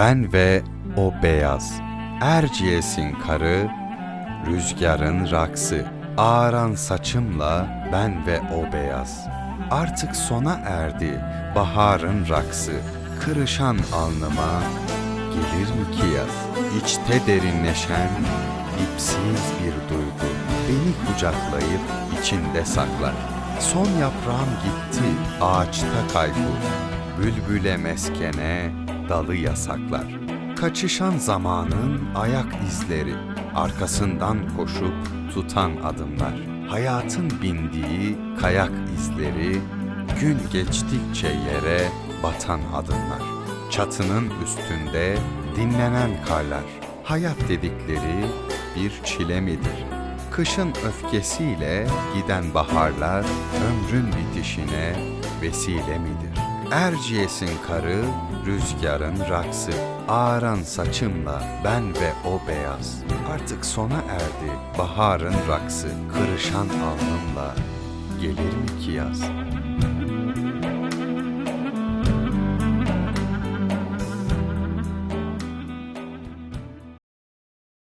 Ben ve o beyaz, Erciyes'in karı, rüzgarın raksı, ağaran saçımla ben ve o beyaz. Artık sona erdi baharın raksı, kırışan alnıma gelir mi ki yaz? İçte derinleşen ipsiz bir duygu beni kucaklayıp içinde saklar. Son yaprağım gitti ağaçta kaybu, bülbüle meskene dalı yasaklar. Kaçışan zamanın ayak izleri, arkasından koşup tutan adımlar. Hayatın bindiği kayak izleri, gün geçtikçe yere batan adımlar. Çatının üstünde dinlenen karlar. Hayat dedikleri bir çile midir? Kışın öfkesiyle giden baharlar ömrün bitişine vesile midir? Erciyes'in karı, rüzgarın raksı, ağaran saçımla ben ve o beyaz. Artık sona erdi baharın raksı, kırışan alnımla gelir mi ki yaz?